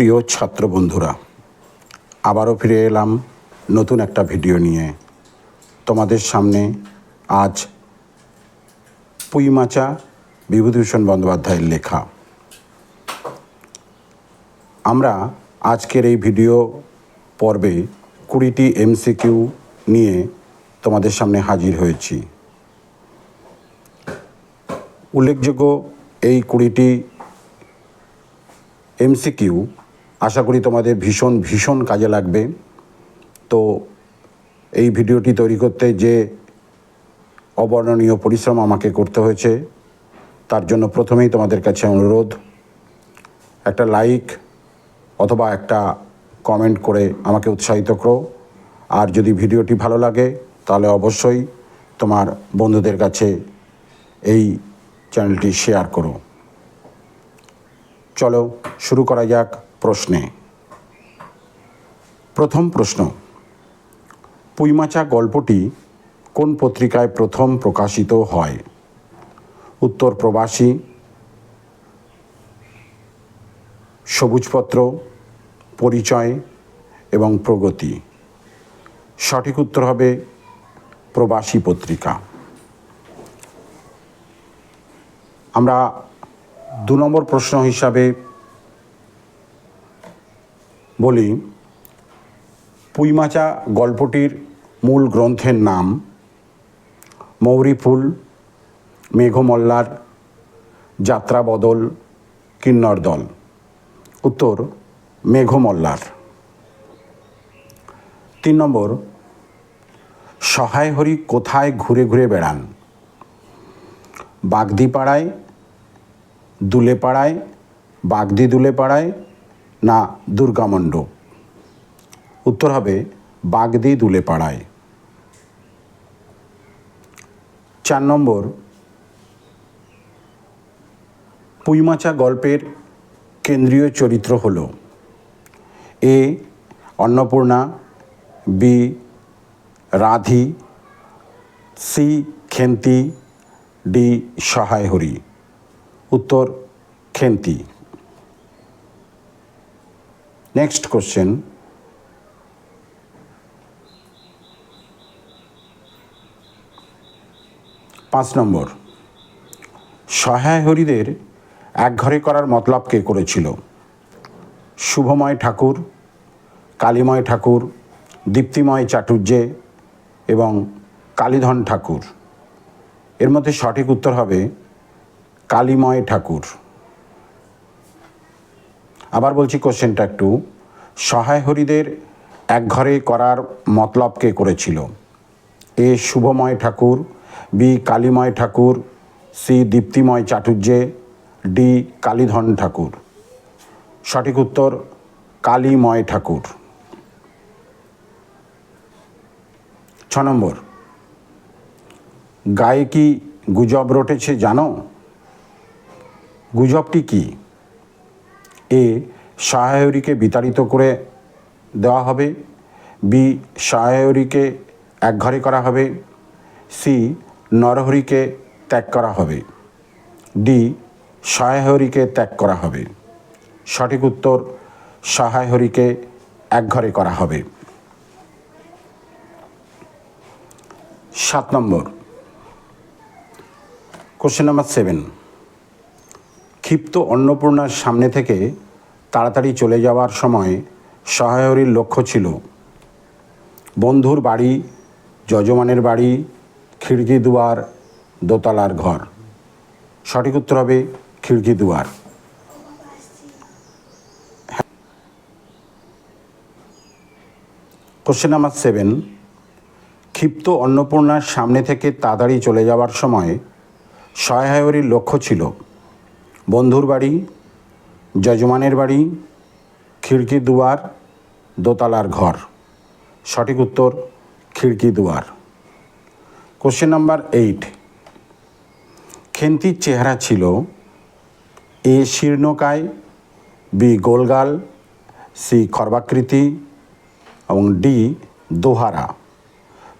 প্রিয় ছাত্র বন্ধুরা, আবারও ফিরে এলাম নতুন একটা ভিডিও নিয়ে। তোমাদের সামনে আজ পুইমাচা বিভূতিভূষণ বন্দ্যোপাধ্যায়ের লেখা। আমরা আজকের এই ভিডিও পর্বে কুড়িটি এমসিকিউ নিয়ে তোমাদের সামনে হাজির হয়েছি। উল্লেখযোগ্য এই কুড়িটি এমসিকিউ আশা করি তোমাদের ভীষণ ভীষণ কাজে লাগবে। তো এই ভিডিওটি তৈরি করতে যে অবর্ণনীয় পরিশ্রম আমাকে করতে হয়েছে, তার জন্য প্রথমেই তোমাদের কাছে অনুরোধ, একটা লাইক অথবা একটা কমেন্ট করে আমাকে উৎসাহিত করো। আর যদি ভিডিওটি ভালো লাগে, তাহলে অবশ্যই তোমার বন্ধুদের কাছে এই চ্যানেলটি শেয়ার করো। চলো, শুরু করা যাক। প্রশ্নে। প্রথম প্রশ্ন, পুইমাচা গল্পটি কোন পত্রিকায় প্রথম প্রকাশিত হয়? উত্তর প্রবাসী, সবুজপত্র, পরিচয় এবং প্রগতি। সঠিক উত্তর হবে প্রবাসী পত্রিকা। আমরা দু নম্বর প্রশ্ন হিসাবে বলি, পুইমাচা গল্পটির মূল গ্রন্থের নাম মৌরি ফুল, মেঘমল্লার যাত্রা বদল, কিন্নর দল। উত্তর, মেঘমল্লার। তিন নম্বর সহায় হরি কোথায় ঘুরে ঘুরে বেড়ান? বাগদিপাড়ায়, দুলেপাড়ায় বাগদি দুলেপাড়ায় না দুর্গামণ্ডপ উত্তর হবে বাগদি দুলেপাড়ায়। চার নম্বর, পুইমাচা গল্পের কেন্দ্রীয় চরিত্র হল A, Annapurna, B, Radhi, C, Khenti, D Sahay Hari উত্তর, খেন্তি। নেক্সট কোশ্চেন পাঁচ নম্বর। সহায় হরিদের একঘরে করার মতলব কে করেছিল? শুভময় ঠাকুর, কালীময় ঠাকুর, দীপ্তিময় চাটুর্যে এবং কালীধন ঠাকুর। এর মধ্যে সঠিক উত্তর হবে কালীময় ঠাকুর। আবার বলছি কোশ্চেনটা একটু। সহায় হরিদের একঘরে করার মতলব কে করেছিল? A Shubhamoy Thakur, B Kalimoy Thakur, C Diptimoy Chatterjee, D Kalidhan Thakur. সঠিক উত্তর, কালীময় ঠাকুর। ছ নম্বর। গায়ে কি গুজব রটেছে জানো? গুজবটি কি? এ সহায়রীকে বিতাড়িত করে দেওয়া হবে, বি সহায়রীকে একঘরে করা হবে, সি নরহরিকে ত্যাগ করা হবে, ডি সহায়হরিকে ত্যাগ করা হবে। সঠিক উত্তর সহায়হরিকে একঘরে করা হবে। সাত নম্বর। Question number seven. ক্ষিপ্ত অন্নপূর্ণার সামনে থেকে তাড়াতাড়ি চলে যাওয়ার সময় সহায়রীর লক্ষ্য ছিল। বন্ধুর বাড়ি, যজমানের বাড়ি, খিড়কি দুয়ার, দোতলার ঘর। সঠিক উত্তর হবে খিড়কি দুয়ার। কোশ্চেন নাম্বার সেভেন ক্ষিপ্ত অন্নপূর্ণার সামনে থেকে তাড়াতাড়ি চলে যাওয়ার সময় সহায়রীর লক্ষ্য ছিল। বন্ধুর বাড়ি, যজমানের বাড়ি, খিড়কি দুয়ার, দোতলার ঘর। সঠিক উত্তর, খিড়কি দুয়ার। কোশ্চেন নাম্বার এইট খেন্তির চেহারা ছিল এ শীর্ণকায়, বি গোলগাল, সি খর্বাকৃতি এবং ডি দোহারা।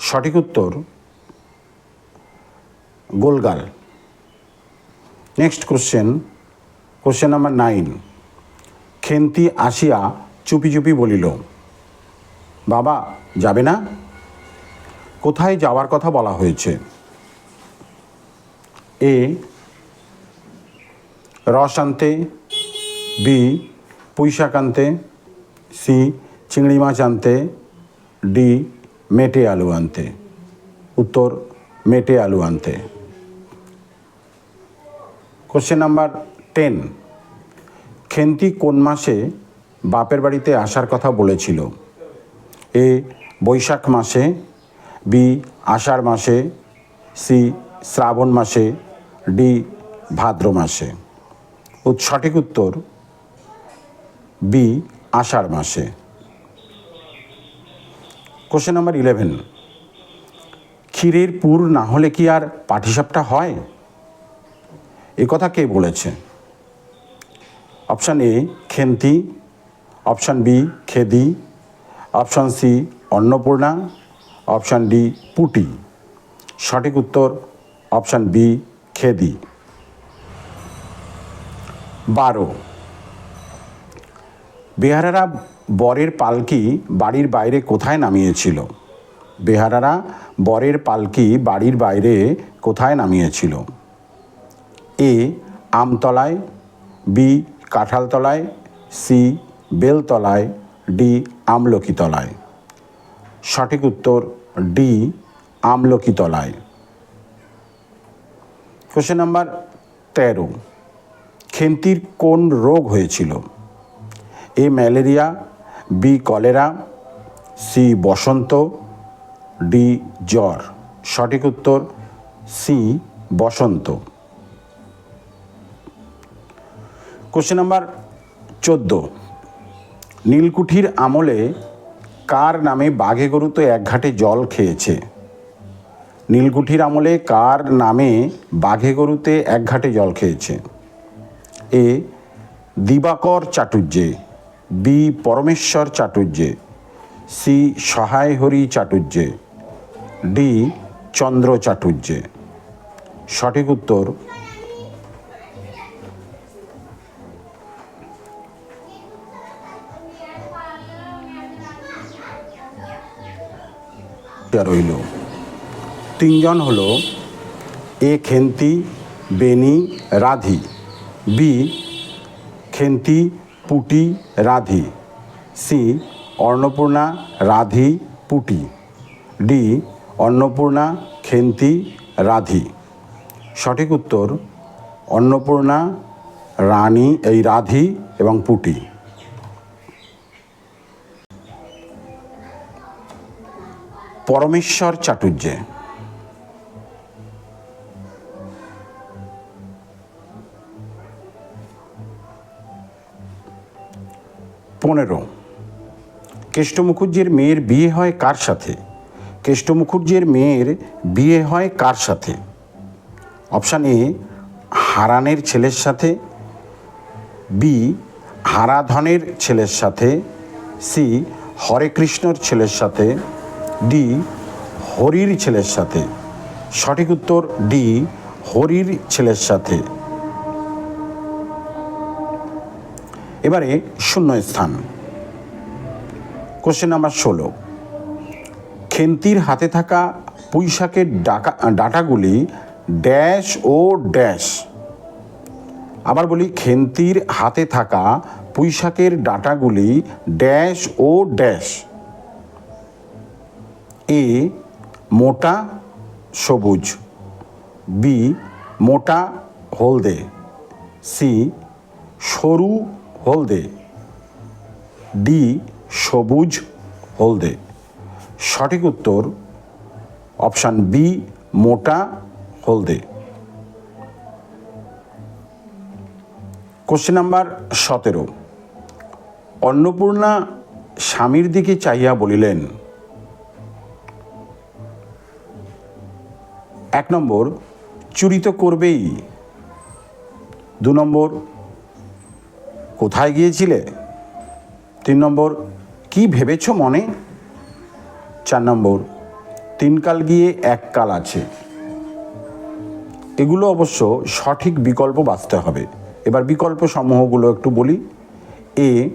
সঠিক উত্তর, গোলগাল। Next question question number nine Khenti আসিয়া চুপি চুপি বলিল, বাবা, যাবে না? কোথায় যাওয়ার কথা বলা হয়েছে? এ, রস আনতে, বি, পুঁইশাক আনতে, সি, চিংড়ি মাছ আনতে, ডি, মেটে আলু আনতে। উত্তর, মেটে আলু আনতে। Question number ten. খেন্তি কোন মাসে বাপের বাড়িতে আসার কথা বলেছিল? এ, বৈশাখ মাসে, বি, আষাঢ় মাসে, সি, শ্রাবণ মাসে, ডি, ভাদ্র মাসে। সঠিক উত্তর, বি, আষাঢ় মাসে। Question number eleven. ক্ষীরের পুর না হলে কি আর পাটিসাপটা হয়? এ কথা কে বলেছে? Option A Khenti option B Khedi option C Annapurna option D Puti সঠিক উত্তর অপশান বি খেদি বারো। বেহারারা বরের পালকি বাড়ির বাইরে কোথায় নামিয়েছিল? বেহারারা বরের পালকি বাড়ির বাইরে কোথায় নামিয়েছিল? এ, আমতলায়, বি কাঁঠালতলায় সি বেলতলায় ডি আমলকিতলায়। সঠিক উত্তর ডি আমলকিতলায়। কোশ্চেন নাম্বার তেরো। খেন্তির কোন রোগ হয়েছিল? A malaria B cholera C Basanta D জ্বর। সঠিক উত্তর সি বসন্ত। কোশ্চেন নাম্বার চোদ্দ। নীলকুঠির আমলে কার নামে বাঘে গরুতে এক ঘাটে জল খেয়েছে? নীলকুঠির আমলে কার নামে বাঘে গরুতে এক ঘাটে জল খেয়েছে? এ, দিবাকর চাটুর্যে বি, পরমেশ্বর চাটুর্যে সি সহায় হরি চাটুর্যে ডি, চন্দ্র চাটুর্যে সঠিক উত্তর রইল। তিনজন হলো এ খেন্তি বেনি রাধি। বি খেন্তি, পুটি, রাধি। সি অন্নপূর্ণা, রাধি, পুটি। ডি অন্নপূর্ণা, খেন্তি, রাধি। সঠিক উত্তর, অন্নপূর্ণা, রানী, এই রাধি এবং পুটি। পরমেশ্বর চাটুর্যে পনেরো, কেষ্ট মুখুজ্জের মেয়ের বিয়ে হয় কার সাথে? কেষ্ট মুখুজ্জের মেয়ের বিয়ে হয় কার সাথে? অপশান এ, হারানের ছেলের সাথে, বি, হারাধনের ছেলের সাথে, সি হরে কৃষ্ণর ছেলের সাথে ডি হরির ছেলের সাথে। সঠিক উত্তর ডি হরির ছেলের সাথে। এবারে শূন্য স্থান। কোশ্চেন নাম্বার ষোলো। খেন্তির হাতে থাকা পুঁইশাকের ডাকা, ডাটাগুলি ড্যাশ ও ড্যাশ। আবার বলি, খেন্তির হাতে থাকা পুঁইশাকের ডাটাগুলি ড্যাশ ও ড্যাশ। এ মোটা সবুজ, বি মোটা হলদে, সি সরু হলদে, ডি সবুজ হলদে। সঠিক উত্তর অপশান বি মোটা হলদে। কোশ্চেন নাম্বার সতেরো। অন্নপূর্ণা স্বামীর দিকে চাইয়া বলিলেন এক নম্বর, চুরি তো করবেই। দু নম্বর, কোথায় গিয়েছিলে? তিন নম্বর, কি ভেবেছ মনে? চার নম্বর, তিন কাল গিয়ে এক কাল আছে। এগুলো অবশ্য সঠিক বিকল্প বাঁচতে হবে। এবার বিকল্প সমূহগুলো একটু বলি। এ,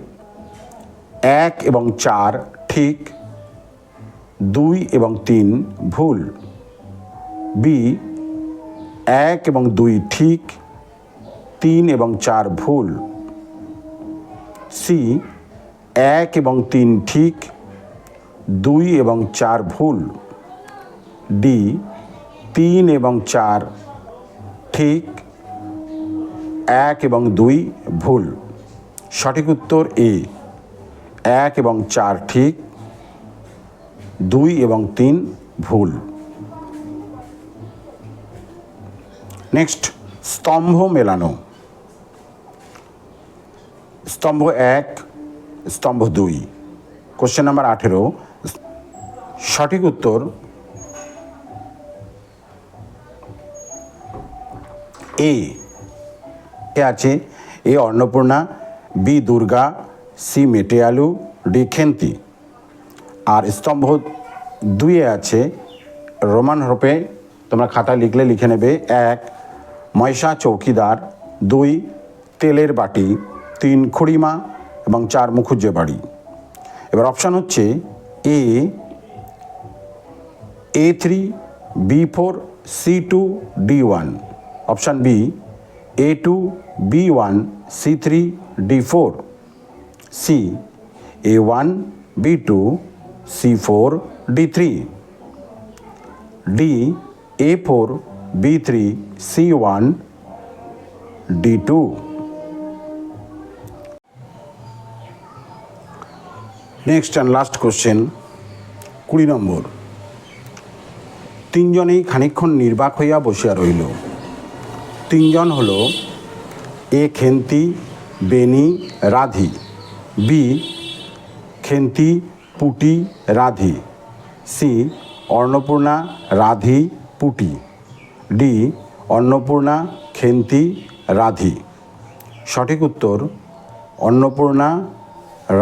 এক এবং চার ঠিক, দুই এবং তিন ভুল। বি, এক এবং দুই ঠিক, তিন এবং চার ভুল। সি, এক এবং তিন ঠিক, দুই এবং চার ভুল। ডি, তিন এবং চার ঠিক, এক এবং দুই ভুল। সঠিক উত্তর এ, এক এবং চার ঠিক, দুই এবং তিন ভুল। নেক্সট স্তম্ভ মেলানো। স্তম্ভ এক, স্তম্ভ দুই। কোশ্চেন নাম্বার আঠেরো। সঠিক উত্তর এ আছে, A Annapurna B Durga C মেটেয়ালু D Khenti. আর স্তম্ভ দুইয়ে আছে, রোমান হরপে তোমরা খাতা লিখলে লিখে নেবে, এক ময়সা চৌকিদার, দুই, তেলের বাটি, তিন, খুড়িমা এবং চার মুখুজ্জে বাড়ি। এবার অপশান হচ্ছে A A three B four C two D one option B A two B one C three D four C A one B two C four D three D A four B three C one D two next and last question কুড়ি নম্বর। তিনজনেই খানিক্ষণ নির্বাক হইয়া বসিয়া রইল তিনজন হল এ খেন্তি বেনি রাধি। বি খেন্তি, পুটি, রাধি। সি অন্নপূর্ণা রাধি, পুটি। ডি অন্নপূর্ণা খেন্তি রাধি। সঠিক উত্তর অন্নপূর্ণা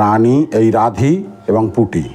রানী এই রাধি এবং পুটি।